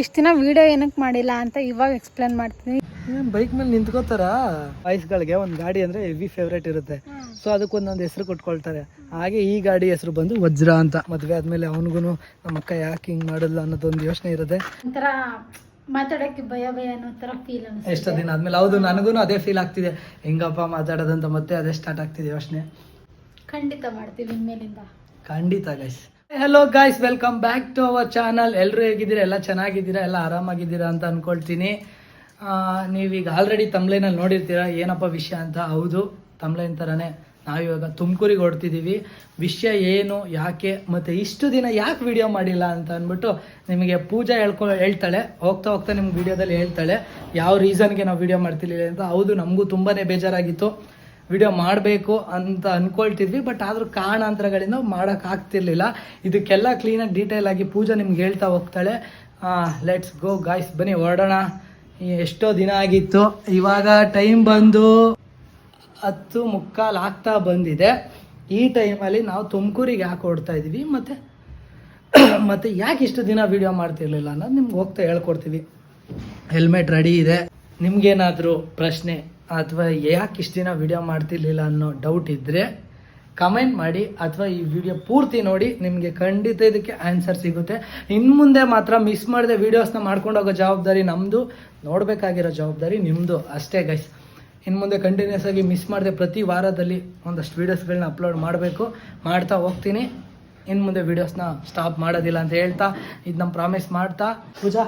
ಇಷ್ಟು ದಿನ ವಿಡಿಯೋ ಏನಕ್ಕೆ ಮಾಡಿಲ್ಲ ಅಂತ ಇವಾಗ ಎಕ್ಸ್ಪ್ಲೇನ್ ಮಾಡ್ತೀನಿ. ಬೈಕ್ ಮೇಲೆ ನಿಂತ್ಕೋತಾರ? ಗಳಿಗೆ ಒಂದು ಗಾಡಿ ಅಂದ್ರೆ ಹೆವಿ ಫೇವ್ರೇಟ್ ಇರುತ್ತೆ. ಸೊ ಅದಕ್ಕೆ ಒಂದೊಂದು ಹೆಸರು ಕೊಟ್ಕೊಳ್ತಾರೆ. ಹಾಗೆ ಈ ಗಾಡಿ ಹೆಸರು ಬಂದು ವಜ್ರ ಅಂತ. ಮದ್ವೆ ಆದ್ಮೇಲೆ ಅವನಿಗೂ ನಮ್ಮ ಅಕ್ಕ ಯಾಕೆ ಹಿಂಗ್ ಮಾಡಲ್ಲ ಅನ್ನೋದೊಂದು ಯೋಚನೆ ಇರುತ್ತೆ. ಒಂಥರ ಮಾತಾಡಕ್ಕೆ ಭಯ ಭಯ ಅನ್ನೋ ಥರ ಫೀಲ್ ಅನಿಸ್ತು ಎಷ್ಟೋ ದಿನ ಆದ್ಮೇಲೆ ಹೌದು ನನಗೂ ಅದೇ ಫೀಲ್ ಆಗ್ತಿದೆ. ಹೆಂಗಪ್ಪ ಮಾತಾಡೋದಂತ ಮತ್ತೆ ಅದೇ ಸ್ಟಾರ್ಟ್ ಆಗ್ತಿದೆ ಯೋಚನೆ. ಖಂಡಿತ ಮಾಡ್ತೀವಿ ಇನ್ಮೇಲಿಂದ ಖಂಡಿತ guys hello guys welcome back to our channel ಎಲ್ಲರೂ ಹೇಗಿದ್ದೀರಾ? ಎಲ್ಲ ಚೆನ್ನಾಗಿದ್ದೀರಾ? ಎಲ್ಲ ಆರಾಮಾಗಿದ್ದೀರಾ ಅಂತ ಅಂದ್ಕೊಳ್ತೀನಿ ನೀವೀಗ ಆಲ್ರೆಡಿ ತಮ್ಲೈನಲ್ಲಿ ನೋಡಿರ್ತೀರಾ ಏನಪ್ಪ ವಿಷಯ ಅಂತ? ಹೌದು, ತಮ್ಲೈನ್ ಥರನೇ ನಾವಿವಾಗ ತುಮಕೂರಿಗೆ ಹೊಡ್ತಿದ್ದೀವಿ ವಿಷಯ ಏನು, ಯಾಕೆ, ಮತ್ತು ಇಷ್ಟು ದಿನ ಯಾಕೆ ವಿಡಿಯೋ ಮಾಡಿಲ್ಲ ಅಂತ ಅಂದ್ಬಿಟ್ಟು ನಿಮಗೆ ಪೂಜಾ ಹೇಳ್ಕೊ ಹೇಳ್ತಾಳೆ. ಹೋಗ್ತಾ ಹೋಗ್ತಾ ನಿಮ್ಗೆ ವಿಡಿಯೋದಲ್ಲಿ ಹೇಳ್ತಾಳೆ. ಯಾವ ರೀಸನ್ಗೆ ನಾವು ವಿಡಿಯೋ ಮಾಡ್ತಿರ್ಲಿಲ್ಲ ಅಂತ? ಹೌದು, ನಮಗೂ ತುಂಬಾ ಬೇಜಾರಾಗಿತ್ತು. ವಿಡಿಯೋ ಮಾಡಬೇಕು ಅಂತ ಅಂದ್ಕೊಳ್ತಿದ್ವಿ ಬಟ್ ಆದರೂ ಕಾರಣಾಂತರಗಳಿಂದ ಮಾಡೋಕ್ಕಾಗ್ತಿರ್ಲಿಲ್ಲ ಇದಕ್ಕೆಲ್ಲ ಕ್ಲೀನಾಗಿ ಡೀಟೇಲ್ ಆಗಿ ಪೂಜಾ ನಿಮ್ಗೆ ಹೇಳ್ತಾ ಹೋಗ್ತಾಳೆ. ಲೆಟ್ಸ್ ಗೋ ಗಾಯ್ಸ್ ಬನ್ನಿ ಹೊರಡೋಣ. ಎಷ್ಟೋ ದಿನ ಆಗಿತ್ತು, ಇವಾಗ ಟೈಮ್ ಬಂದು ಹತ್ತು ಮುಕ್ಕಾಲು ಆಗ್ತಾ ಬಂದಿದೆ. ಈ ಟೈಮಲ್ಲಿ ನಾವು ತುಮಕೂರಿಗೆ ಯಾಕೆ ಹೊಡ್ತಾ ಇದೀವಿ, ಮತ್ತು ಮತ್ತು ಯಾಕೆ ಇಷ್ಟು ದಿನ ವಿಡಿಯೋ ಮಾಡ್ತಿರ್ಲಿಲ್ಲ ಅನ್ನೋದು ನಿಮ್ಗೆ ಹೋಗ್ತಾ ಹೇಳ್ಕೊಡ್ತೀವಿ. ಹೆಲ್ಮೆಟ್ ರೆಡಿ ಇದೆ. ನಿಮ್ಗೇನಾದರೂ ಪ್ರಶ್ನೆ ಅಥವಾ ಯಾಕೆ ಇಷ್ಟು ದಿನ ವಿಡಿಯೋ ಮಾಡ್ತಿರ್ಲಿಲ್ಲ ಅನ್ನೋ ಡೌಟ್ ಇದ್ದರೆ ಕಮೆಂಟ್ ಮಾಡಿ ಅಥವಾ ಈ ವಿಡಿಯೋ ಪೂರ್ತಿ ನೋಡಿ ನಿಮಗೆ ಖಂಡಿತ ಇದಕ್ಕೆ ಆನ್ಸರ್ ಸಿಗುತ್ತೆ. ಇನ್ನು ಮುಂದೆ ಮಾತ್ರ ಮಿಸ್ ಮಾಡದೆ ವೀಡಿಯೋಸ್ನ ಮಾಡ್ಕೊಂಡು ಹೋಗೋ ಜವಾಬ್ದಾರಿ ನಮ್ಮದು ನೋಡಬೇಕಾಗಿರೋ ಜವಾಬ್ದಾರಿ ನಿಮ್ಮದು ಅಷ್ಟೇ ಗೈಸ್ ಇನ್ನು ಮುಂದೆ ಕಂಟಿನ್ಯೂಸ್ ಆಗಿ ಮಿಸ್ ಮಾಡದೆ ಪ್ರತಿ ವಾರದಲ್ಲಿ ಒಂದಷ್ಟು ವೀಡಿಯೋಸ್ಗಳನ್ನ ಅಪ್ಲೋಡ್ ಮಾಡಬೇಕು, ಮಾಡ್ತಾ ಹೋಗ್ತೀನಿ. ಇನ್ನು ಮುಂದೆ ವೀಡಿಯೋಸ್ನ ಸ್ಟಾಪ್ ಮಾಡೋದಿಲ್ಲ ಅಂತ ಹೇಳ್ತಾ ಇದು ನಮ್ಮ ಪ್ರಾಮಿಸ್ ಮಾಡ್ತಾ. ಪೂಜಾ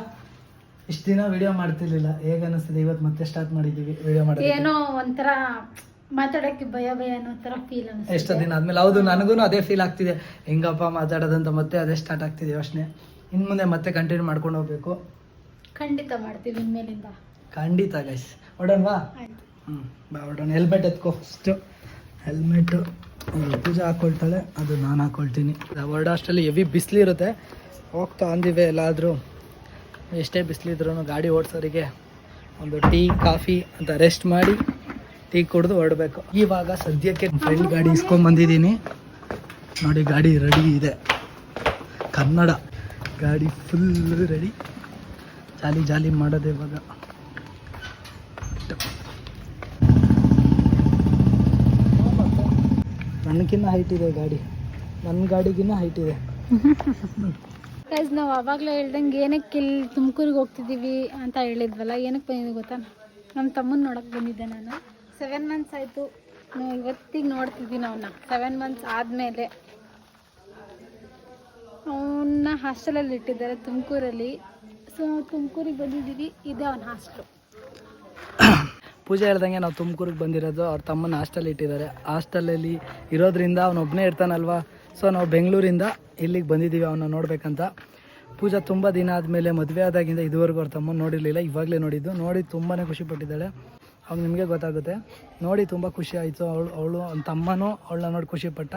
ಇಷ್ಟು ದಿನ ವಿಡಿಯೋ ಮಾಡ್ತಿರ್ಲಿಲ್ಲ. ಹೇಗ ಅನಿಸ್ತದೆ? ಇವತ್ತು ಮತ್ತೆ ಸ್ಟಾರ್ಟ್ ಮಾಡಿದ್ದೀವಿ ವಿಡಿಯೋ ಮಾಡಿ ಏನೋ ಒಂಥರ ಮಾತಾಡಕ್ಕೆ ಭಯ ಭಯ ಅನ್ನೋ ತರ ಫೀಲ್ ಎಷ್ಟೋ ದಿನ ಆದ್ಮೇಲೆ ಹೌದು ನನಗೂ ಅದೇ ಫೀಲ್ ಆಗ್ತಿದೆ. ಹೆಂಗಪ್ಪ ಮಾತಾಡೋದಂತ ಮತ್ತೆ ಅದೇ ಸ್ಟಾರ್ಟ್ ಆಗ್ತಿದೆ ಯೋಚನೆ. ಇನ್ನು ಮುಂದೆ ಮತ್ತೆ ಕಂಟಿನ್ಯೂ ಮಾಡ್ಕೊಂಡು ಹೋಗ್ಬೇಕು. ಖಂಡಿತ ಮಾಡ್ತೀವಿ ಇನ್ಮೇಲಿಂದ. ಖಂಡಿತ ಗೈಸ್ ಹೊಡೋಣವಾ ಆಯ್ತು. ಹ್ಞೂ ಬಾ ಹೊಡೋಣ ಹೆಲ್ಮೆಟ್ ಎತ್ಕೋ ಫಸ್ಟು ಹೆಲ್ಮೆಟು ಪೂಜೆ ಹಾಕ್ಕೊಳ್ತಾಳೆ ಅದು ನಾನು ಹಾಕ್ಕೊಳ್ತೀನಿ ಹೊರಡೋ ಅಷ್ಟರಲ್ಲಿ ಹೆವಿ ಬಿಸಿಲಿರುತ್ತೆ ಹೋಗ್ತಾ ಅಂದಿವೆ ಎಲ್ಲಾದರೂ. ಎಷ್ಟೇ ಬಿಸಿಲಿದ್ರು ಗಾಡಿ ಓಡಿಸೋರಿಗೆ ಒಂದು ಟೀ, ಕಾಫಿ ಅಂತ ರೆಸ್ಟ್ ಮಾಡಿ ಟೀ ಕುಡಿದು ಹೊರಡಬೇಕು. ಇವಾಗ ಸದ್ಯಕ್ಕೆ ಫ್ರೆಂಡ್ ಗಾಡಿ ಇಸ್ಕೊಂಬಂದಿದ್ದೀನಿ ನೋಡಿ, ಗಾಡಿ ರೆಡಿ ಇದೆ. ಕನ್ನಡ. ಗಾಡಿ ಫುಲ್ ರೆಡಿ ಜಾಲಿ ಜಾಲಿ ಮಾಡೋದು ಇವಾಗ. ನನಗಿನ್ನ ಹೈಟ್ ಇದೆ ಗಾಡಿ. ನನ್ನ ಗಾಡಿಗಿನ್ನ ಹೈಟ್ ಇದೆ. ಗೈಸ್ ನಾವು ಅವಾಗಲೇ ಹೇಳ್ದಂಗೆ ಏನಕ್ಕೆ ಇಲ್ಲಿ ತುಮಕೂರಿಗೆ ಹೋಗ್ತಿದ್ದೀವಿ ಅಂತ ಹೇಳಿದ್ವಲ್ಲ, ಏನಕ್ಕೆ ಬಂದಿದ್ದು ಗೊತ್ತಾ? ನಮ್ಮ ತಮ್ಮನ ನೋಡೋಕ್ಕೆ ಬಂದಿದ್ದೆ ನಾನು. ಸೆವೆನ್ ಮಂತ್ಸ್ ಆಯಿತು. ನಾವು ಇವತ್ತಿಗೆ ನೋಡ್ತಿದ್ದೀನಿ ಅವನ್ನ ಸೆವೆನ್ ಮಂತ್ಸ್ ಆದಮೇಲೆ ಅವನ್ನ ಹಾಸ್ಟೆಲಲ್ಲಿ ಇಟ್ಟಿದ್ದಾರೆ ತುಮಕೂರಲ್ಲಿ. ಸೊ ತುಮಕೂರಿಗೆ ಬಂದಿದ್ದೀವಿ. ಇದೆ ಅವನ ಹಾಸ್ಟೆಲ್ ಪೂಜೆ ಹೇಳ್ದಂಗೆ ನಾವು ತುಮಕೂರಿಗೆ ಬಂದಿರೋದು, ಅವ್ರ ತಮ್ಮನ ಹಾಸ್ಟೆಲ್ ಇಟ್ಟಿದ್ದಾರೆ. ಹಾಸ್ಟೆಲಲ್ಲಿ ಇರೋದ್ರಿಂದ ಅವನೊಬ್ಬನೇ ಇರ್ತಾನಲ್ವಾ? ಸೊ ನಾವು ಬೆಂಗಳೂರಿಂದ ಇಲ್ಲಿಗೆ ಬಂದಿದ್ದೀವಿ, ಅವನ್ನ ನೋಡಬೇಕಂತ. ಪೂಜಾ ತುಂಬ ದಿನ ಆದಮೇಲೆ ಮದುವೆ ಆದಾಗಿಂದ ಇದುವರೆಗೂ ಅವ್ರ ತಮ್ಮ ನೋಡಿರಲಿಲ್ಲ, ಇವಾಗಲೇ ನೋಡಿದ್ದು. ನೋಡಿ ತುಂಬಾ ಖುಷಿ ಪಟ್ಟಿದ್ದಾಳೆ. ಅವಾಗ ನಿಮಗೆ ಗೊತ್ತಾಗುತ್ತೆ. ನೋಡಿ ತುಂಬ ಖುಷಿ ಆಯಿತು, ಅವಳು ಅವಳು, ಅವ್ನ ತಮ್ಮನೂ ಅವಳನ್ನ ನೋಡಿ ಖುಷಿಪಟ್ಟ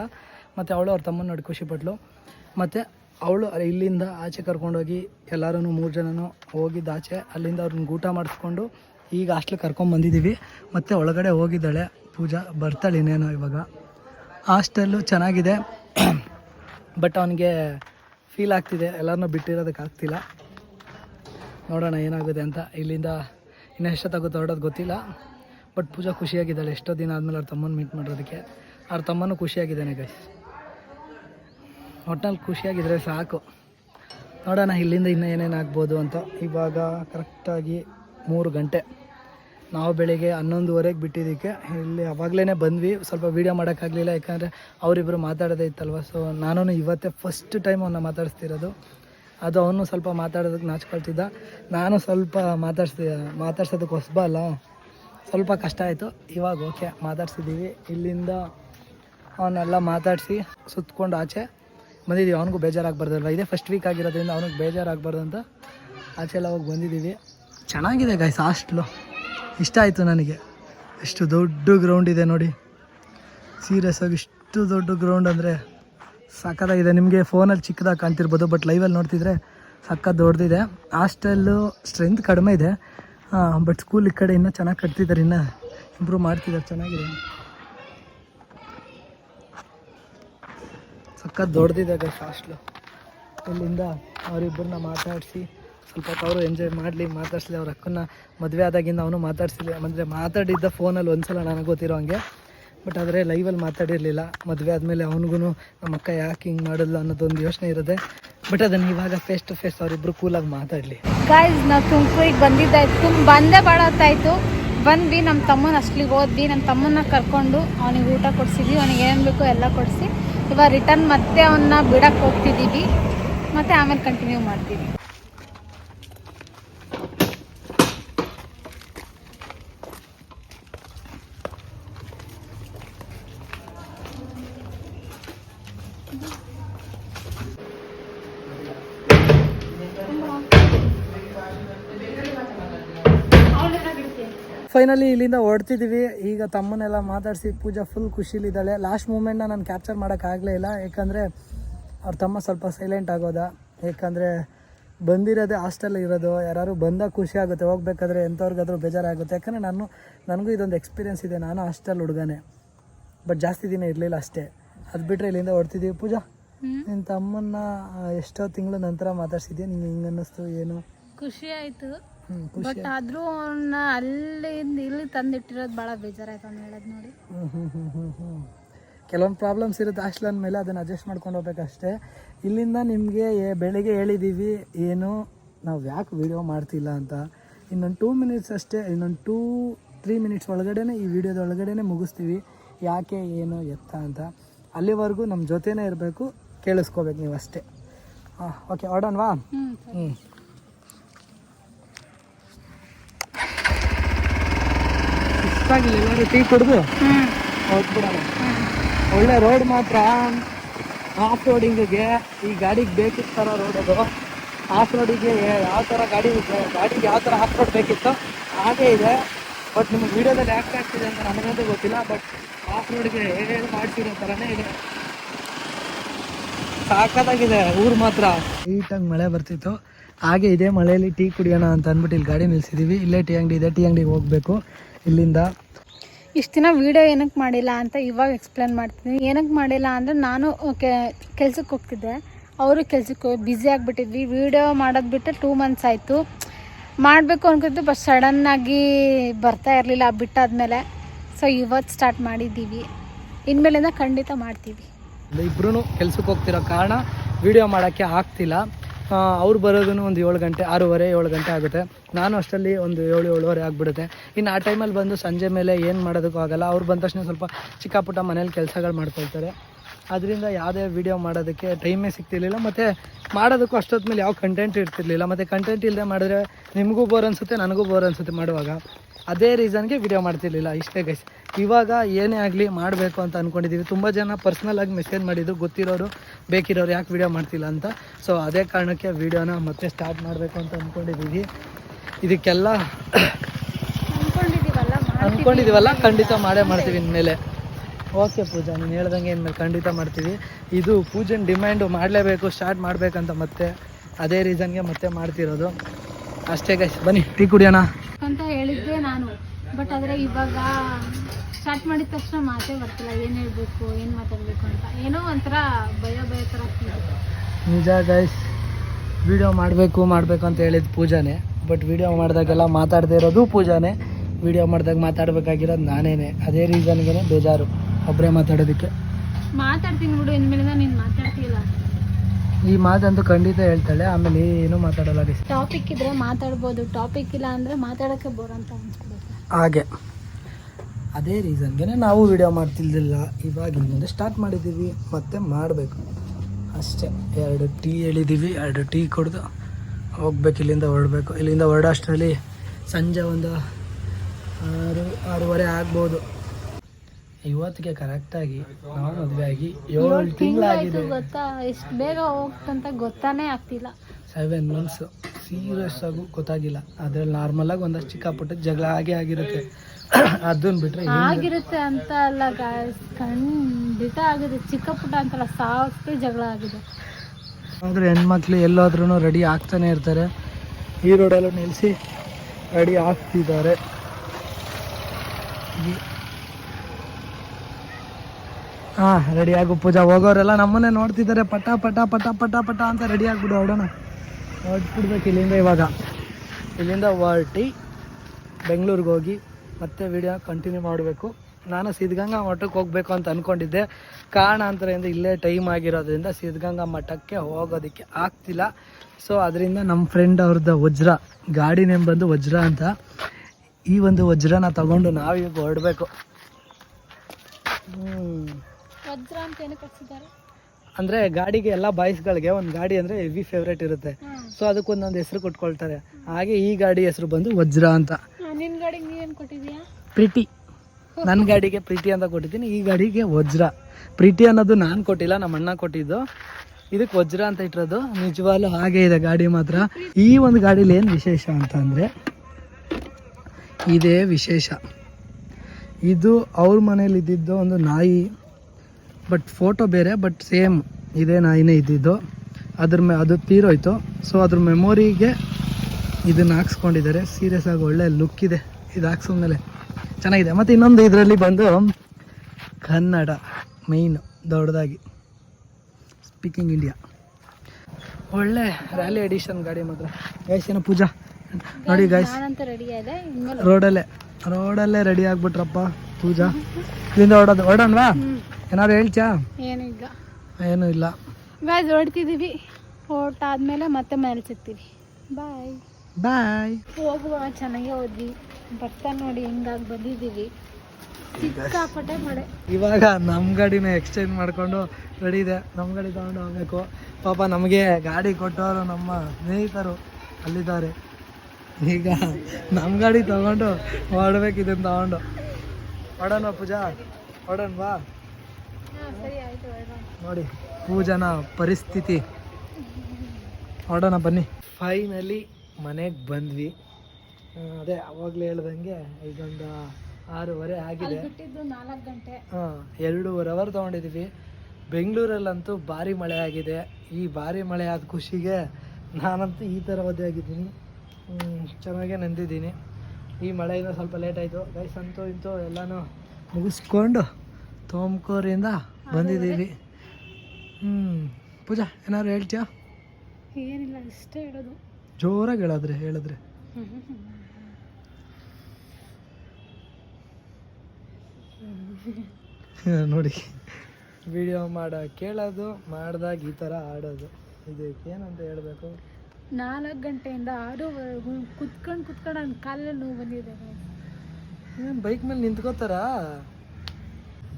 ಮತ್ತು ಅವಳು ಅವ್ರ ತಮ್ಮನ ನೋಡಿ ಖುಷಿಪಟ್ಲು ಮತ್ತು ಅವಳು ಇಲ್ಲಿಂದ ಆಚೆ ಕರ್ಕೊಂಡೋಗಿ ಎಲ್ಲರೂ ಮೂರು ಜನನೂ ಹೋಗಿದ್ದ ಆಚೆ. ಅಲ್ಲಿಂದ ಅವ್ರನ್ನ ಊಟ ಮಾಡಿಸ್ಕೊಂಡು ಈಗ ಹಾಸ್ಟ್ಲಿಗೆ ಕರ್ಕೊಂಡು ಬಂದಿದ್ದೀವಿ. ಮತ್ತು ಒಳಗಡೆ ಹೋಗಿದ್ದಾಳೆ ಪೂಜಾ. ಬರ್ತಾಳೆ ಇನ್ನೇನೋ ಇವಾಗ. ಹಾಸ್ಟೆಲ್ಲು ಚೆನ್ನಾಗಿದೆ. ಬಟ್ ಅವನಿಗೆ ಫೀಲ್ ಆಗ್ತಿದೆ. ಎಲ್ಲರನ್ನೂ ಬಿಟ್ಟಿರೋದಕ್ಕೆ ಆಗ್ತಿಲ್ಲ. ನೋಡೋಣ ಏನಾಗುತ್ತೆ ಅಂತ. ಇಲ್ಲಿಂದ ಇನ್ನು ಎಷ್ಟೊತ್ತಾಗುತ್ತೆ ಹೊರಡೋದು ಗೊತ್ತಿಲ್ಲ. ಬಟ್ ಪೂಜಾ ಖುಷಿಯಾಗಿದ್ದಾಳೆ. ಎಷ್ಟೋ ದಿನ ಆದಮೇಲೆ ಅವ್ರ ತಮ್ಮನ ಮೀಟ್ ಮಾಡೋದಕ್ಕೆ. ಅವ್ರ ತಮ್ಮನೂ ಖುಷಿಯಾಗಿದ್ದಾನೆ ಗೈಸ್ ಒಟ್ನಲ್ಲಿ ಖುಷಿಯಾಗಿದ್ದರೆ ಸಾಕು. ನೋಡೋಣ ಇಲ್ಲಿಂದ ಇನ್ನೂ ಏನೇನು ಆಗ್ಬೋದು ಅಂತ. ಇವಾಗ ಕರೆಕ್ಟಾಗಿ ಮೂರು ಗಂಟೆ. ನಾವು ಬೆಳಿಗ್ಗೆ ಹನ್ನೊಂದುವರೆಗೆ ಬಿಟ್ಟಿದ್ದಕ್ಕೆ ಇಲ್ಲಿ ಅವಾಗಲೇ ಬಂದ್ವಿ. ಸ್ವಲ್ಪ ವೀಡಿಯೋ ಮಾಡೋಕ್ಕಾಗಲಿಲ್ಲ, ಯಾಕಂದರೆ ಅವರಿಬ್ಬರು ಮಾತಾಡೋದೇ ಇತ್ತಲ್ವ? ಸೊ ನಾನು ಇವತ್ತೇ ಫಸ್ಟ್ ಟೈಮ್ ಅವನ್ನ ಮಾತಾಡಿಸ್ತಿರೋದು. ಅದು ಅವನು ಸ್ವಲ್ಪ ಮಾತಾಡೋದಕ್ಕೆ ನಾಚ್ಕೊಳ್ತಿದ್ದ. ನಾನು ಸ್ವಲ್ಪ ಮಾತಾಡ್ಸ್ತಿ ಮಾತಾಡ್ಸೋದಕ್ಕೆ ಹೊಸಬ ಅಲ್ಲ, ಸ್ವಲ್ಪ ಕಷ್ಟ ಆಯಿತು. ಇವಾಗ ಓಕೆ ಮಾತಾಡ್ಸಿದ್ದೀವಿ. ಇಲ್ಲಿಂದ ಅವನ್ನೆಲ್ಲ ಮಾತಾಡಿಸಿ ಸುತ್ಕೊಂಡು ಆಚೆ ಬಂದಿದ್ದೀವಿ. ಅವನಿಗೂ ಬೇಜಾರಾಗಬಾರ್ದಲ್ವ ಇದೇ ಫಸ್ಟ್ ವೀಕ್ ಆಗಿರೋದ್ರಿಂದ ಅವ್ನಿಗೆ ಬೇಜಾರಾಗಬಾರ್ದು ಅಂತ ಆಚೆ ಎಲ್ಲ ಹೋಗಿ ಬಂದಿದ್ದೀವಿ. ಚೆನ್ನಾಗಿದೆ ಗಾಯ್ಸ್ ಹಾಸ್ಟ್ಲು ಇಷ್ಟ ಆಯಿತು ನನಗೆ. ಎಷ್ಟು ದೊಡ್ಡ ಗ್ರೌಂಡ್ ಇದೆ ನೋಡಿ. ಸೀರಿಯಸ್ ಆಗಿ ಇಷ್ಟು ದೊಡ್ಡ ಗ್ರೌಂಡ್ ಅಂದರೆ ಸಖತ್ತಾಗಿದೆ. ನಿಮಗೆ ಫೋನಲ್ಲಿ ಚಿಕ್ಕದಾಗಿ ಕಾಣ್ತಿರ್ಬೋದು ಬಟ್ ಲೈವಲ್ಲಿ ನೋಡ್ತಿದ್ರೆ ಸಖತ್ ದೊಡ್ಡದಿದೆ. ಹಾಸ್ಟೆಲ್ಲು ಸ್ಟ್ರೆಂತ್ ಕಡಿಮೆ ಇದೆ. ಬಟ್ ಸ್ಕೂಲ್ ಈ ಕಡೆ ಇನ್ನೂ ಚೆನ್ನಾಗಿ ಕಟ್ತಿದ್ದಾರೆ, ಇನ್ನೂ ಇಂಪ್ರೂವ್ ಮಾಡ್ತಿದ್ದಾರೆ, ಚೆನ್ನಾಗಿದೆ. ಸಖತ್ ದೊಡ್ಡದಿದೆ ಹಾಸ್ಟ್ಲು ಇಲ್ಲಿಂದ ಅವರಿಬ್ಬರನ್ನ ಮಾತಾಡಿಸಿ ಸ್ವಲ್ಪ ಅವರು ಎಂಜಾಯ್ ಮಾಡಲಿ, ಮಾತಾಡಿಸ್ಲಿ, ಅವ್ರ ಅಕ್ಕನ ಮದುವೆ ಆದಾಗಿಂದ ಅವನು ಮಾತಾಡ್ಸಿಲ್ಲ ಅಂದರೆ ಮಾತಾಡಿದ್ದ ಫೋನಲ್ಲಿ ಒಂದ್ಸಲ ನನಗೆ ಗೊತ್ತಿರೋ ಹಂಗೆ. ಬಟ್ ಆದರೆ ಲೈವಲ್ಲಿ ಮಾತಾಡಿರಲಿಲ್ಲ. ಮದುವೆ ಆದಮೇಲೆ ಅವನಿಗೂ ನಮ್ಮ ಅಕ್ಕ ಯಾಕೆ ಹಿಂಗೆ ಮಾಡಲ್ಲ ಅನ್ನೋದೊಂದು ಯೋಚನೆ ಇರುತ್ತೆ ಬಟ್ ಅದನ್ನು ಇವಾಗ ಫೇಸ್ ಟು ಫೇಸ್ ಅವರಿಬ್ಬರು ಕೂಲಾಗಿ ಮಾತಾಡಲಿ. ಗಾಯ್ಸ್ ನಾವು ತುಮಕೂರಿಗೆ ಬಂದಿದ್ದಾಯ್ತು ತುಂಬ ಬಂದೇ ಭಾಳ ಹೊತ್ತಾಯ್ತು ಬಂದ್ವಿ ನಮ್ಮ ತಮ್ಮನ ಅಷ್ಟಿಗೆ ಹೋದ್ವಿ ನನ್ನ ತಮ್ಮನ್ನ ಕರ್ಕೊಂಡು ಅವನಿಗೆ ಊಟ ಕೊಡಿಸಿದ್ವಿ, ಅವನಿಗೆ ಏನು ಬೇಕೋ ಎಲ್ಲ ಕೊಡಿಸಿ. ಇವಾಗ ರಿಟರ್ನ್ ಮತ್ತೆ ಅವನ್ನ ಬಿಡಕ್ಕೆ ಹೋಗ್ತಿದ್ದೀವಿ. ಮತ್ತು ಆಮೇಲೆ ಕಂಟಿನ್ಯೂ ಮಾಡ್ತೀವಿ. ಫೈನಲಿ ಇಲ್ಲಿಂದ ಹೊಡ್ತಿದ್ದೀವಿ ಈಗ ತಮ್ಮನ್ನೆಲ್ಲ ಮಾತಾಡಿಸಿ ಪೂಜಾ ಫುಲ್ ಖುಷಿಲಿದ್ದಾಳೆ. ಲಾಸ್ಟ್ ಮೂಮೆಂಟ್ನ ನಾನು ಕ್ಯಾಪ್ಚರ್ ಮಾಡೋಕ್ಕಾಗಲೇ ಇಲ್ಲ. ಯಾಕಂದರೆ ಅವ್ರ ತಮ್ಮ ಸ್ವಲ್ಪ ಸೈಲೆಂಟ್ ಆಗೋದ. ಯಾಕಂದರೆ ಬಂದಿರೋದೇ ಹಾಸ್ಟೆಲ್ ಇರೋದು. ಯಾರು ಬಂದಾಗ ಖುಷಿ ಆಗುತ್ತೆ. ಹೋಗ್ಬೇಕಾದ್ರೆ ಎಂಥವ್ರಿಗಾದ್ರೂ ಬೇಜಾರಾಗುತ್ತೆ. ಯಾಕಂದರೆ ನಾನು ನನಗೂ ಇದೊಂದು ಎಕ್ಸ್ಪೀರಿಯನ್ಸ್ ಇದೆ. ನಾನು ಹಾಸ್ಟೆಲ್ ಹುಡುಗನೇ. ಬಟ್ ಜಾಸ್ತಿ ದಿನ ಇರಲಿಲ್ಲ ಅಷ್ಟೇ. ಅದು ಬಿಟ್ಟರೆ ಇಲ್ಲಿಂದ ಹೊಡ್ತಿದ್ದೀವಿ ಪೂಜಾ ನಿನ್ನ ತಮ್ಮನ್ನ ಎಷ್ಟೋ ತಿಂಗಳ ನಂತರ ಮಾತಾಡ್ಸಿದ್ದೀನಿ ನಿಂಗೆ ಹಿಂಗೆ ಅನ್ನಿಸ್ತು? ಏನು? ಖುಷಿ ಆಯಿತು. ಬಟ್ ಆದರೂ ಅವನ್ನ ಅಲ್ಲಿಂದ ಇಲ್ಲಿ ತಂದಿಟ್ಟಿರೋದು ಭಾಳ ಬೇಜಾರಾಯ್ತು ಅವ್ನು ಹೇಳೋದು ನೋಡಿ. ಹ್ಞೂ ಹ್ಞೂ ಹ್ಞೂ ಹ್ಞೂ ಹ್ಞೂ ಕೆಲವೊಂದು ಪ್ರಾಬ್ಲಮ್ಸ್ ಇರುತ್ತೆ. ಹಾಸ್ಟೆಲ್ ಅಂದಮೇಲೆ ಅದನ್ನು ಅಡ್ಜಸ್ಟ್ ಮಾಡ್ಕೊಂಡು ಹೋಗ್ಬೇಕಷ್ಟೇ. ಇಲ್ಲಿಂದ ನಿಮಗೆ ಬೆಳಿಗ್ಗೆ ಹೇಳಿದ್ದೀವಿ ಏನು ನಾವು ಯಾಕೆ ವೀಡಿಯೋ ಮಾಡ್ತಿಲ್ಲ ಅಂತ. ಇನ್ನೊಂದು ಟೂ ಮಿನಿಟ್ಸ್ ಅಷ್ಟೇ ಇನ್ನೊಂದು ಟೂ ತ್ರೀ ಮಿನಿಟ್ಸ್ ಒಳಗಡೆನೆ ಈ ವಿಡಿಯೋದ ಒಳಗಡೆನೆ ಮುಗಿಸ್ತೀವಿ. ಯಾಕೆ ಏನು ಎತ್ತ ಅಂತ. ಅಲ್ಲಿವರೆಗೂ ನಮ್ಮ ಜೊತೆನೇ ಇರಬೇಕು. ಕೇಳಿಸ್ಕೋಬೇಕು ನೀವು ಅಷ್ಟೇ. ಹಾಂ ಓಕೆ ಹೊಡೋಣವಾ ಹ್ಞೂ ಎಲ್ಲರೂ ಟೀ ಕುಡಿದು ಹೋಗ್ಬಿಡೋಣ. ಒಳ್ಳೆ ರೋಡ್ ಮಾತ್ರ. ಆಫ್ ರೋಡಿಂಗಿಗೆ ಈ ಗಾಡಿಗೆ ಬೇಕಿತ್ತು ಥರ ರೋಡ್ ಅದು. ಆಫ್ ರೋಡಿಗೆ ಯಾವ ಥರ ಗಾಡಿ ಗಾಡಿಗೆ ಯಾವ ಥರ ಆಫ್ ರೋಡ್ ಬೇಕಿತ್ತು ಹಾಗೇ ಇದೆ. ಬಟ್ ನಿಮ್ಗೆ ವೀಡಿಯೋದಲ್ಲಿ ಯಾಕೆ ಆಗ್ತಿದೆ ಅಂತ ನನಗಂತೂ ಗೊತ್ತಿಲ್ಲ ಬಟ್ ಆಫ್ ರೋಡ್ಗೆ ಹೇಗೆ ಮಾಡ್ತಿರೋ ಥರನೇ ಇದೆ. ಸಾಕದಾಗಿದೆ ಊರು ಮಾತ್ರ. ನೀಟಾಗಿ ಮಳೆ ಬರ್ತಿತ್ತು. ಹಾಗೆ ಇದೇ ಮಳೆಯಲ್ಲಿ ಟೀ ಕುಡಿಯೋಣ ಅಂತ ಅಂದ್ಬಿಟ್ಟು ಇಲ್ಲಿ ಗಾಡಿ ನಿಲ್ಸಿದೀವಿ. ಇಲ್ಲೇ ಟೀ ಅಂಗಡಿ ಇದೆ ಟೀ ಅಂಗಡಿಗೆ ಹೋಗಬೇಕು. ಇಲ್ಲಿಂದ? ಇಷ್ಟು ದಿನ ವೀಡಿಯೋ ಏನಕ್ಕೆ ಮಾಡಿಲ್ಲ ಅಂತ ಇವಾಗ ಎಕ್ಸ್ಪ್ಲೇನ್ ಮಾಡ್ತೀನಿ. ಏನಕ್ಕೆ ಮಾಡಿಲ್ಲ ಅಂದರೆ ನಾನು ಕೆಲ್ಸಕ್ಕೆ ಹೋಗ್ತಿದ್ದೆ. ಅವರು ಕೆಲ್ಸಕ್ಕೆ ಹೋಗಿ ಬ್ಯುಸಿ ಆಗಿಬಿಟ್ಟಿದ್ವಿ. ವಿಡಿಯೋ ಮಾಡೋದು ಬಿಟ್ಟು ಟೂ ಮಂತ್ಸ್ ಆಯಿತು. ಮಾಡಬೇಕು ಅನ್ಕೊಂತು ಬಟ್ ಸಡನ್ನಾಗಿ ಬರ್ತಾ ಇರಲಿಲ್ಲ ಬಿಟ್ಟಾದ್ಮೇಲೆ ಸೊ ಇವತ್ತು ಸ್ಟಾರ್ಟ್ ಮಾಡಿದ್ದೀವಿ. ಇನ್ಮೇಲಿಂದ ಖಂಡಿತ ಮಾಡ್ತೀವಿ. ಇಬ್ಬರೂ ಕೆಲ್ಸಕ್ಕೆ ಹೋಗ್ತಿರೋ ಕಾರಣ ವೀಡಿಯೋ ಮಾಡೋಕ್ಕೆ ಆಗ್ತಿಲ್ಲ. ಅವ್ರು ಬರೋದೂ ಒಂದು ಏಳು ಗಂಟೆ, ಆರೂವರೆ, ಏಳು ಗಂಟೆ ಆಗುತ್ತೆ. ನಾನು ಅಷ್ಟರಲ್ಲಿ ಒಂದು ಏಳು, ಏಳುವರೆ ಆಗಿಬಿಡುತ್ತೆ. ಇನ್ನು ಆ ಟೈಮಲ್ಲಿ ಬಂದು ಸಂಜೆ ಮೇಲೆ ಏನು ಮಾಡೋದಕ್ಕೂ ಆಗಲ್ಲ. ಅವ್ರು ಬಂದ ತಕ್ಷಣ ಸ್ವಲ್ಪ ಚಿಕ್ಕಪುಟ್ಟ ಮನೇಲಿ ಕೆಲಸಗಳು ಮಾಡ್ಕೊಳ್ತಾರೆ. ಅದರಿಂದ ಯಾವುದೇ ವೀಡಿಯೋ ಮಾಡೋದಕ್ಕೆ ಟೈಮೇ ಸಿಗ್ತಿರ್ಲಿಲ್ಲ. ಮತ್ತು ಮಾಡೋದಕ್ಕೂ ಅಷ್ಟೊತ್ತ ಮೇಲೆ ಯಾವ ಕಂಟೆಂಟ್ ಇರ್ತಿರ್ಲಿಲ್ಲ. ಮತ್ತು ಕಂಟೆಂಟ್ ಇಲ್ಲದೆ ಮಾಡಿದ್ರೆ ನಿಮಗೂ ಬೋರ್ ಅನಿಸುತ್ತೆ ನನಗೂ ಬೋರ್ ಅನಿಸುತ್ತೆ ಮಾಡುವಾಗ. ಅದೇ ರೀಸನ್ಗೆ ವಿಡಿಯೋ ಮಾಡ್ತಿರ್ಲಿಲ್ಲ. ಇಷ್ಟೇ ಗೈಸ್ ಇವಾಗ ಏನೇ ಆಗಲಿ ಮಾಡಬೇಕು ಅಂತ ಅಂದ್ಕೊಂಡಿದ್ದೀವಿ ತುಂಬ ಜನ ಪರ್ಸ್ನಲಾಗಿ ಮೆಸೇಜ್ ಮಾಡಿದ್ರು. ಗೊತ್ತಿರೋರು ಬೇಕಿರೋರು ಯಾಕೆ ವಿಡಿಯೋ ಮಾಡ್ತಿಲ್ಲ ಅಂತ. ಸೊ ಅದೇ ಕಾರಣಕ್ಕೆ ವಿಡಿಯೋನ ಮತ್ತೆ ಸ್ಟಾರ್ಟ್ ಮಾಡಬೇಕು ಅಂತ ಅಂದ್ಕೊಂಡಿದ್ದೀವಿ ಇದಕ್ಕೆಲ್ಲ ಅಂದ್ಕೊಂಡಿದ್ದೀವಲ್ಲ ಅಂದ್ಕೊಂಡಿದ್ದೀವಲ್ಲ ಖಂಡಿತ ಮಾಡೇ ಮಾಡ್ತೀವಿ ಇನ್ಮೇಲೆ. ಓಕೆ ಪೂಜಾ ನೀನು ಹೇಳ್ದಂಗೆ ಇನ್ಮೇಲೆ ಖಂಡಿತ ಮಾಡ್ತೀವಿ. ಇದು ಪೂಜನ್ ಡಿಮ್ಯಾಂಡು ಮಾಡಲೇಬೇಕು ಸ್ಟಾರ್ಟ್ ಮಾಡಬೇಕಂತ ಮತ್ತೆ ಅದೇ ರೀಸನ್ಗೆ ಮತ್ತೆ ಮಾಡ್ತಿರೋದು. ಅಷ್ಟೇ ಗೈಸ್ ಬನ್ನಿ ಟೀ ಕುಡಿಯೋಣ. ಅಂತ ಹೇಳಿದ್ದೆ ನಾನು. ಬಟ್ ಆದರೆ ಇವಾಗ ಸ್ಟಾರ್ಟ್ ಮಾಡಿದ ತಕ್ಷಣ ಮಾತೇ ಬರ್ತಿಲ್ಲ ಏನು ಹೇಳಬೇಕು ಏನು ಮಾತಾಡಬೇಕು ಅಂತ. ಏನೋ ಒಂಥರ ಭಯ ಭಯ ಥರ ನಿಜ ಗೈಸ್ ವಿಡಿಯೋ ಮಾಡಬೇಕು ಮಾಡಬೇಕು ಅಂತ ಹೇಳಿದ ಪೂಜಾನೇ. ಬಟ್ ವಿಡಿಯೋ ಮಾಡಿದಾಗೆಲ್ಲ ಮಾತಾಡದೇ ಇರೋದು ಪೂಜಾನೇ. ವಿಡಿಯೋ ಮಾಡಿದಾಗ ಮಾತಾಡಬೇಕಾಗಿರೋದು ನಾನೇನೆ. ಅದೇ ರೀಸನ್ಗೆ ಬೇಜಾರು. ಒಬ್ಬರೇ ಮಾತಾಡೋದಕ್ಕೆ. ಮಾತಾಡ್ತೀನಿ ಬಿಡು ಇನ್ಮೇಲಿಂದ ನೀನು ಮಾತಾಡ್ತಿಲ್ಲ ಈ ಮಾತಂತೂ ಖಂಡಿತ ಹೇಳ್ತಾಳೆ ಆಮೇಲೆ ಏನೂ ಮಾತಾಡಲ್ಲ ಟಾಪಿಕ್ ಇದ್ರೆ ಮಾತಾಡ್ಬೋದು ಟಾಪಿಕ್ ಇಲ್ಲ ಅಂದ್ರೆ ಮಾತಾಡಕ್ಕೆ ಬೋರ್ ಅಂತ ಅನ್ಸ್ಬಿಡುತ್ತೆ. ಹಾಗೆ. ಅದೇ ರೀಸನ್ಗೆ ನಾವು ವಿಡಿಯೋ ಮಾಡ್ತಿದ್ದಿಲ್ಲ ಇವಾಗ ಇನ್ನೊಂದು ಸ್ಟಾರ್ಟ್ ಮಾಡಿದ್ದೀವಿ ಮತ್ತೆ ಮಾಡಬೇಕು. ಅಷ್ಟೇ ಎರಡು ಟೀ ಹೇಳಿದ್ದೀವಿ ಎರಡು ಟೀ ಕುಡ್ದು ಹೋಗ್ಬೇಕು ಇಲ್ಲಿಂದ ಹೊರಡಬೇಕು. ಇಲ್ಲಿಂದ ಹೊರಡೋ ಅಷ್ಟರಲ್ಲಿ ಸಂಜೆ ಒಂದು ಆರು ಆರೂವರೆ ಆಗ್ಬೋದು. ಇವತ್ತಿಗೆ ಕರೆಕ್ಟಾಗಿ ನಾವು ಮದುವೆ ಆಗಿ ಏಳು ತಿಂಗಳಾಗಿದೆ. ಗೊತ್ತಾ? ಎಷ್ಟು ಬೇಗ ಹೋಗ್ತಂತ ಗೊತ್ತಾನೇ ಆಗ್ತಿಲ್ಲ. ಸೆವೆನ್ ಮಂತ್ಸ್ ಸೀರಿಯಸ್ ಆಗು ಗೊತ್ತಾಗಿಲ್ಲ. ಅದ್ರಲ್ಲಿ ನಾರ್ಮಲಾಗಿ ಒಂದಷ್ಟು ಚಿಕ್ಕ ಪುಟ್ಟ ಜಗಳ ಆಗೇ ಆಗಿರುತ್ತೆ. ಅದನ್ನ ಬಿಟ್ರೆ ಆಗಿರುತ್ತೆ ಅಂತ ಅಲ್ಲ ಗಾಯ್ಸ್ ಖಂಡಿತ ಆಗಿದೆ ಚಿಕ್ಕ ಪುಟ್ಟ ಅಂತಲ್ಲ ಸಾಕಷ್ಟು ಜಗಳ ಆಗಿದೆ. ಆದರೆ ಹೆಣ್ಮಕ್ಳು ಎಲ್ಲಾದ್ರೂ ರೆಡಿ ಆಗ್ತಾನೆ ಇರ್ತಾರೆ. ಈ ರೋಡಲ್ಲೂ ನಿಲ್ಲಿಸಿ ರೆಡಿ ಆಗ್ತಿದ್ದಾರೆ. ಹಾ ರೆಡಿ ಆಗು ಪೂಜಾ. ಹೋಗೋರೆಲ್ಲ ನಮ್ಮನ್ನೇ ನೋಡ್ತಿದ್ದಾರೆ ಪಟ ಪಟ ಪಟ ಪಟ ಪಟ ಅಂತ ರೆಡಿ ಆಗ್ಬಿಡು ಹೊಡೋಣ ಹೊರಟ್ಬಿಡ್ಬೇಕು ಇಲ್ಲಿಂದ ಇವಾಗ. ಇಲ್ಲಿಂದ ಹೊರಟಿ ಬೆಂಗಳೂರಿಗೆ ಹೋಗಿ ಮತ್ತೆ ವಿಡಿಯೋ ಕಂಟಿನ್ಯೂ ಮಾಡಬೇಕು. ನಾನು ಸಿದ್ಧಗಂಗಾ ಮಠಕ್ಕೆ ಹೋಗ್ಬೇಕು ಅಂತ ಅಂದ್ಕೊಂಡಿದ್ದೆ ಕಾರಣಾಂತರದಿಂದ ಇಲ್ಲೇ ಟೈಮ್ ಆಗಿರೋದ್ರಿಂದ ಸಿದ್ಧಗಂಗಾ ಮಠಕ್ಕೆ ಹೋಗೋದಕ್ಕೆ ಆಗ್ತಿಲ್ಲ. ಸೊ ಅದರಿಂದ ನಮ್ಮ ಫ್ರೆಂಡ್ ಅವ್ರದ್ದು ವಜ್ರ, ಗಾಡಿ ನೇಮ್ ಬಂದು ವಜ್ರ ಅಂತ. ಈ ಒಂದು ವಜ್ರನ ತಗೊಂಡು ನಾವೀಗ ಹೊರಡಬೇಕು. ಹ್ಞೂ ವಜ್ರ ಅಂತ ಏನಕ್ಕೆ ಹಚ್ಚಿದ್ದಾರೆ ಅಂದರೆ ಗಾಡಿಗೆ ಎಲ್ಲ ಬಾಯ್ಸ್ಗಳಿಗೆ ಒಂದು ಗಾಡಿ ಅಂದರೆ ಹೆವಿ ಫೇವ್ರೇಟ್ ಇರುತ್ತೆ. ಸೊ ಅದಕ್ಕೊಂದೊಂದು ಹೆಸರು ಕೊಟ್ಕೊಳ್ತಾರೆ. ಹಾಗೆ ಈ ಗಾಡಿ ಹೆಸರು ಬಂದು ವಜ್ರ ಅಂತ. ನಿನ್ನ ಗಾಡಿಗೆ ನೀವೇನು ಕೊಟ್ಟಿದ್ಯಾ ಪ್ರೀತಿ. ನನ್ನ ಗಾಡಿಗೆ ಪ್ರೀತಿ ಅಂತ ಕೊಟ್ಟಿದ್ದೀನಿ ಈ ಗಾಡಿಗೆ ವಜ್ರ. ಪ್ರೀತಿ ಅನ್ನೋದು ನಾನು ಕೊಟ್ಟಿಲ್ಲ ನಮ್ಮ ಅಣ್ಣ ಕೊಟ್ಟಿದ್ದು. ಇದಕ್ಕೆ ವಜ್ರ ಅಂತ ಇಟ್ಟಿರೋದು. ನಿಜವಾಗ್ಲೂ ಹಾಗೆ ಇದೆ ಗಾಡಿ ಮಾತ್ರ. ಈ ಒಂದು ಗಾಡೀಲಿ ಏನು ವಿಶೇಷ ಅಂತ ಅಂದರೆ ಇದೇ ವಿಶೇಷ. ಇದು ಅವ್ರ ಮನೇಲಿ ಇದ್ದಿದ್ದು ಒಂದು ನಾಯಿ. ಬಟ್ ಫೋಟೋ ಬೇರೆ ಬಟ್ ಸೇಮ್ ಇದೇ ನಾಯಿನೇ ಇದ್ದಿದ್ದು. ಅದ್ರ ಮೆ ಅದು ತೀರೋಯ್ತು. ಸೊ ಅದ್ರ ಮೆಮೊರಿಗೆ ಇದನ್ನು ಹಾಕ್ಸ್ಕೊಂಡಿದ್ದಾರೆ. ಸೀರಿಯಸ್ ಆಗಿ ಒಳ್ಳೆ ಲುಕ್ ಇದೆ. ಇದು ಹಾಕ್ಸಿದ್ಮೇಲೆ ಚೆನ್ನಾಗಿದೆ. ಮತ್ತು ಇನ್ನೊಂದು ಇದರಲ್ಲಿ ಬಂದು ಕನ್ನಡ ಮೈನ್ ದೊಡ್ಡದಾಗಿ. ಸ್ಪೀಕಿಂಗ್ ಇಂಡಿಯಾ ಒಳ್ಳೆ ರ್ಯಾಲಿ ಎಡಿಷನ್ ಗಾಡಿ ಮಾತ್ರ. ಗೈಸ್ ಏನೋ ಪೂಜಾ. ನೋಡಿ ಗೈಸ್ ರೋಡಲ್ಲೇ ರೋಡಲ್ಲೇ ರೆಡಿ ಆಗ್ಬಿಟ್ರಪ್ಪ ಪೂಜಾ. ಇಲ್ಲಿಂದ ಹೊಡೋದು ಹೊಡೋಣವಾ ಏನಾದ್ರು ಹೇಳ್ತಾ ಏನಿಲ್ಲ. ಏನೂ ಇಲ್ಲ. ಗಾಯ್ಸ್ ಹೊಡ್ತಿದ್ದೀವಿ ಹೊರಟಾದ್ಮೇಲೆ ಮತ್ತೆ ಮೇಲೆ ಸಿಗ್ತೀವಿ. ಬಾಯ್ ಬಾಯ್ ಹೋಗುವ ಚೆನ್ನಾಗೇ ಹೋದ್ವಿ. ಬರ್ತಾ ನೋಡಿ ಹೆಂಗಾಗಿ ಬಂದಿದ್ದೀವಿ. ಸಿಕ್ಕಾಪಟ್ಟೆ ಮಳೆ. ಇವಾಗ ನಮ್ಮ ಗಾಡಿನ ಎಕ್ಸ್ಚೇಂಜ್ ಮಾಡಿಕೊಂಡು ರೆಡಿ ಇದೆ. ನಮ್ಮ ಗಾಡಿ ತಗೊಂಡು ಹೋಗ್ಬೇಕು. ಪಾಪ ನಮಗೆ ಗಾಡಿ ಕೊಟ್ಟವರು ನಮ್ಮ ಸ್ನೇಹಿತರು ಅಲ್ಲಿದ್ದಾರೆ. ಈಗ ನಮ್ಮ ಗಾಡಿ ತಗೊಂಡು ಹೊರಡ್ಬೇಕು ಇದನ್ನು ತಗೊಂಡು. ಹೊಡೋಣ ಪೂಜಾ. ಹೊಡೋಣ ಬಾ ಹಾಂ ಸರಿ ಆಯಿತು ಹೊರಡೋಣ ನೋಡಿ ಪೂಜನ ಪರಿಸ್ಥಿತಿ. ಹೊಡೋಣ ಬನ್ನಿ. ಫೈನಲಿ ಮನೆಗೆ ಬಂದ್ವಿ. ಅದೇ ಅವಾಗಲೇ ಹೇಳ್ದಂಗೆ ಇದೊಂದು ಆರೂವರೆ ಆಗಿದೆ. ಗಂಟೆ. ಹಾಂ ಎರಡೂವರೆ ಅವರ್ ತೊಗೊಂಡಿದ್ದೀವಿ ಬೆಂಗಳೂರಲ್ಲಂತೂ ಭಾರಿ ಮಳೆ ಆಗಿದೆ. ಈ ಭಾರಿ ಮಳೆ ಆದ ಖುಷಿಗೆ ನಾನಂತೂ ಈ ಥರ ಒದ್ದೆ ಆಗಿದ್ದೀನಿ. ಚೆನ್ನಾಗೇ ನೆಂದಿದ್ದೀನಿ. ಈ ಮಳೆಯಿಂದ ಸ್ವಲ್ಪ ಲೇಟ್ ಆಯಿತು. ಗೈಸ್ ಅಂತೂ ಇಂತೂ ಎಲ್ಲನೂ ಮುಗಿಸ್ಕೊಂಡು ತುಮಕೂರಿಂದ ಬಂದಿದ್ದೀವಿ. ಹ್ಞೂ ಪೂಜಾ ಏನಾದ್ರು ಹೇಳ್ತೀಯಾ? ಏನಿಲ್ಲ ಇಷ್ಟೇ ಹೇಳೋದು. ಜೋರಾಗಿ ಹೇಳಾದ್ರೆ ಹೇಳಿದ್ರೆ. ನೋಡಿ. ವಿಡಿಯೋ ಮಾಡ ಕೇಳೋದು ಮಾಡಿದಾಗ ಈ ಥರ ಆಡೋದು. ಇದಕ್ಕೆ ಏನಂತ ಹೇಳಬೇಕು? ನಾಲ್ಕು ಗಂಟೆಯಿಂದ ಆಡೋವರೆಗೂ ಕುತ್ಕೊಂಡು ಕುತ್ಕೊಂಡು ನನ್ನ ಕಾಲಲ್ಲಿ ನೋವು ಬಂದಿದೆ. ಏನು ಬೈಕ್ ಮೇಲೆ ನಿಂತ್ಕೋತಾರ?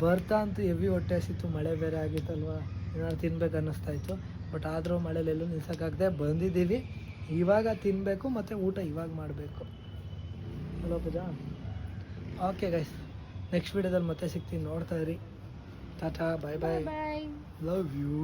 ಬರ್ತಾ ಅಂತೂ ಹೆವಿ ಹೊಟ್ಟೆ ಹಸಿತ್ತು ಮಳೆ ಬೇರೆ ಆಗಿತ್ತಲ್ವ? ಏನಾದ್ರು ತಿನ್ಬೇಕು ಅನ್ನಿಸ್ತಾ ಇತ್ತು. ಬಟ್ ಆದರೂ ಮಳೆಲೆಲ್ಲೂ ನಿಲ್ಸೋಕ್ಕಾಗದೆ ಬಂದಿದ್ದೀವಿ. ಇವಾಗ ತಿನ್ನಬೇಕು ಮತ್ತು ಊಟ ಇವಾಗ ಮಾಡಬೇಕು. Hello Pooja? Okay guys next ವೀಡಿಯೋದಲ್ಲಿ ಮತ್ತೆ ಸಿಗ್ತೀನಿ. ನೋಡ್ತಾ ಇರಿ. Tata bye bye bye love you